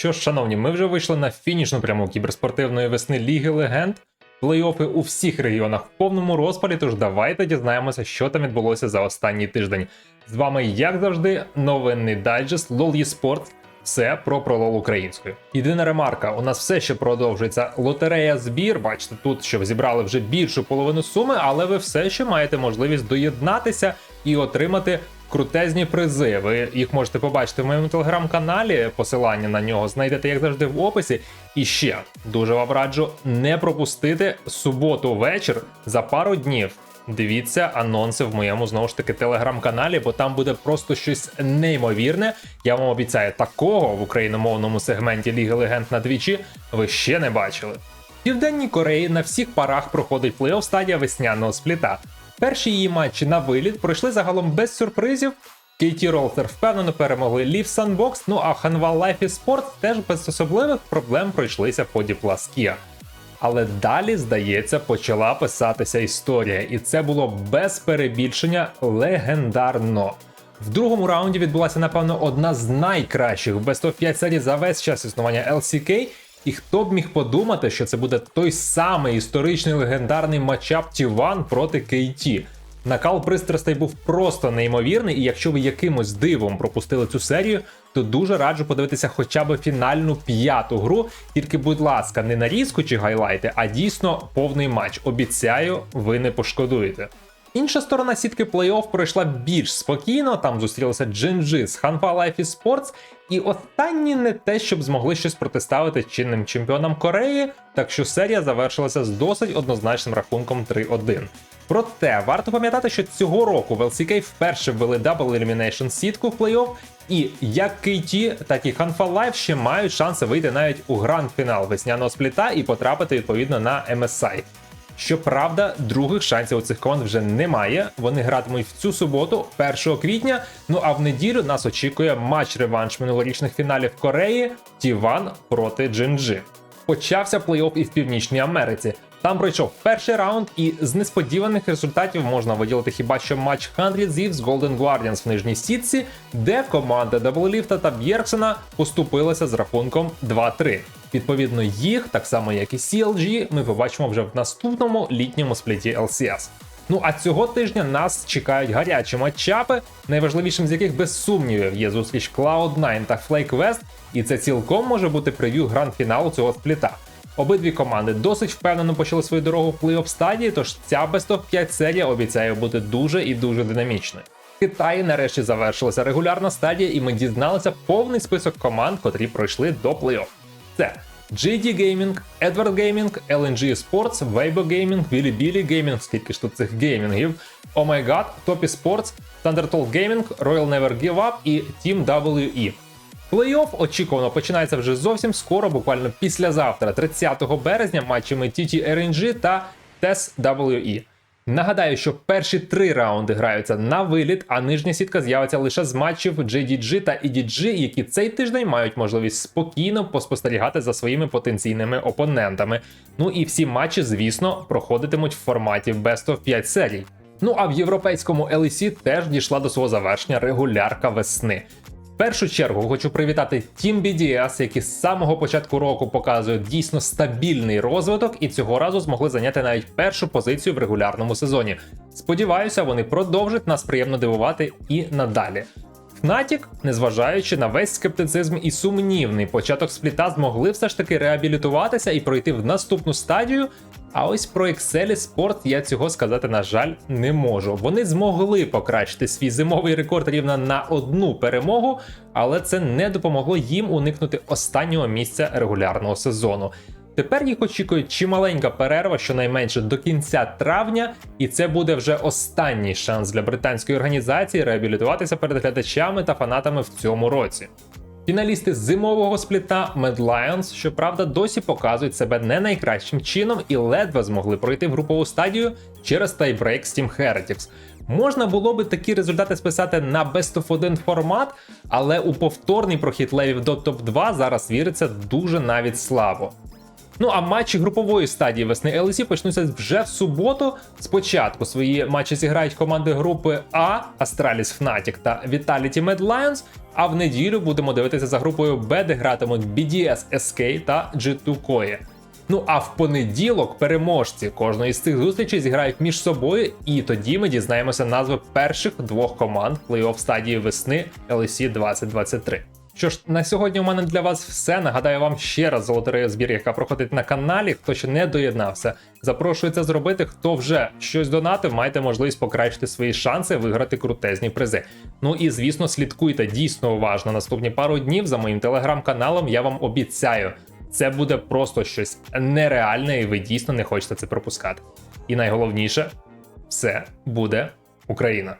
Що ж, шановні, ми вже вийшли на фінішну пряму кіберспортивної весни Ліги Легенд. Плей-офи у всіх регіонах в повному розпалі, тож давайте дізнаємося, що там відбулося за останній тиждень. З вами, як завжди, новинний дайджест LOL eSports. Все про пролол українською. Єдина ремарка: у нас все ще продовжується лотерея збір. Бачите, тут що зібрали вже більшу половину суми, але ви все ще маєте можливість доєднатися і отримати крутезні призи. Ви їх можете побачити в моєму телеграм-каналі. Посилання на нього знайдете, як завжди, в описі. І ще дуже вам раджу не пропустити суботу вечір за пару днів. Дивіться анонси в моєму знову ж таки телеграм-каналі, бо там буде просто щось неймовірне. Я вам обіцяю, такого в україномовному сегменті Ліги Легенд на двічі ви ще не бачили. В Південній Кореї на всіх парах проходить плей-офф стадія весняного спліта. Перші її матчі на виліт пройшли загалом без сюрпризів. KT Rolster впевнено перемогли Leaf Sandbox, ну а Hanwha Life Sport теж без особливих проблем пройшлися по Діпласкія. Але далі, здається, почала писатися історія, і це було без перебільшення легендарно. В другому раунді відбулася, напевно, одна з найкращих Best of 5 серій за весь час існування LCK. І хто б міг подумати, що це буде той самий історичний легендарний матчап T1 проти KT. Накал пристрастей був просто неймовірний, і якщо ви якимось дивом пропустили цю серію, то дуже раджу подивитися хоча б фінальну п'яту гру. Тільки, будь ласка, не нарізку чи гайлайти, а дійсно повний матч. Обіцяю, ви не пошкодуєте. Інша сторона сітки плей-офф пройшла більш спокійно. Там зустрілися Джинджи з Hanwha Life Esports, і останні не те, щоб змогли щось протиставити чинним чемпіонам Кореї, так що серія завершилася з досить однозначним рахунком 3-1. Проте варто пам'ятати, що цього року в LCK вперше ввели Double Elimination сітку в плей-офф, і як KT, так і Hanwha Life ще мають шанси вийти навіть у гранд-фінал весняного спліта і потрапити відповідно на MSI. Щоправда, других шансів у цих команд вже немає. Вони гратимуть в цю суботу, 1 квітня. Ну а в неділю нас очікує матч-реванш минулорічних фіналів Кореї Тіван проти Джинджи. Почався плей-офф і в Північній Америці. Там пройшов перший раунд, і з несподіваних результатів можна виділити хіба що матч 100 Thieves з Golden Guardians в нижній сітці, де команда Даблліфта та Б'єрксена поступилася з рахунком 2-3. Відповідно, їх, так само як і CLG, ми побачимо вже в наступному літньому спліті LCS. Ну а цього тижня нас чекають гарячі матчапи, найважливішим з яких без сумнівів є зустріч Cloud9 та Flake і це цілком може бути прев'ю гранд-фіналу цього спліта. Обидві команди досить впевнено почали свою дорогу в плей-офф стадії, тож ця Best of 5 серія обіцяє бути дуже і дуже динамічною. В Китаї нарешті завершилася регулярна стадія, і ми дізналися повний список команд, котрі пройшли до плей-офф. Це GD Gaming, Edward Gaming, LNG Sports, Weibo Gaming, Bilibili Gaming, скільки ж тут цих геймінгів, Oh My God, Topi Sports, Thundertalk Gaming, Royal Never Give Up і Team WE. Плей-офф очікувано починається вже зовсім скоро, буквально післязавтра, 30 березня, матчами TT RNG та TES WE. Нагадаю, що перші три раунди граються на виліт, а нижня сітка з'явиться лише з матчів JDG та EDG, які цей тиждень мають можливість спокійно поспостерігати за своїми потенційними опонентами. Ну і всі матчі, звісно, проходитимуть в форматі Best of 5 серій. Ну а в європейському LEC теж дійшла до свого завершення регулярка весни. Першу чергу хочу привітати Team BDS, які з самого початку року показують дійсно стабільний розвиток і цього разу змогли зайняти навіть першу позицію в регулярному сезоні. Сподіваюся, вони продовжать нас приємно дивувати і надалі. Fnatic, незважаючи на весь скептицизм і сумнівний початок спліта, змогли все ж таки реабілітуватися і пройти в наступну стадію. А ось про Excel Sport я цього сказати, на жаль, не можу. Вони змогли покращити свій зимовий рекорд рівно на одну перемогу, але це не допомогло їм уникнути останнього місця регулярного сезону. Тепер їх очікує чималенька перерва, щонайменше до кінця травня, і це буде вже останній шанс для британської організації реабілітуватися перед глядачами та фанатами в цьому році. Фіналісти зимового спліта Mad Lions, щоправда, досі показують себе не найкращим чином і ледве змогли пройти в групову стадію через тайбрейк з Team Heretics. Можна було би такі результати списати на Best of 1 формат, але у повторний прохід левів до топ-2 зараз віриться дуже навіть слабо. Ну а матчі групової стадії весни LEC почнуться вже в суботу. Спочатку свої матчі зіграють команди групи А Astralis Fnatic та Vitality Mad Lions, А в неділю будемо дивитися за групою Б, де гратимуть BDS SK та G2 Koe. Ну а в понеділок переможці кожної з цих зустрічей зіграють між собою, і тоді ми дізнаємося назви перших двох команд плей-офф стадії весни LEC 2023. Що ж, на сьогодні у мене для вас все. Нагадаю вам ще раз за лотерею збір, яка проходить на каналі. Хто ще не доєднався, запрошую це зробити. Хто вже щось донатив, маєте можливість покращити свої шанси виграти крутезні призи. Ну і звісно, слідкуйте дійсно уважно наступні пару днів за моїм телеграм-каналом. Я вам обіцяю, це буде просто щось нереальне, і ви дійсно не хочете це пропускати. І найголовніше, все буде Україна.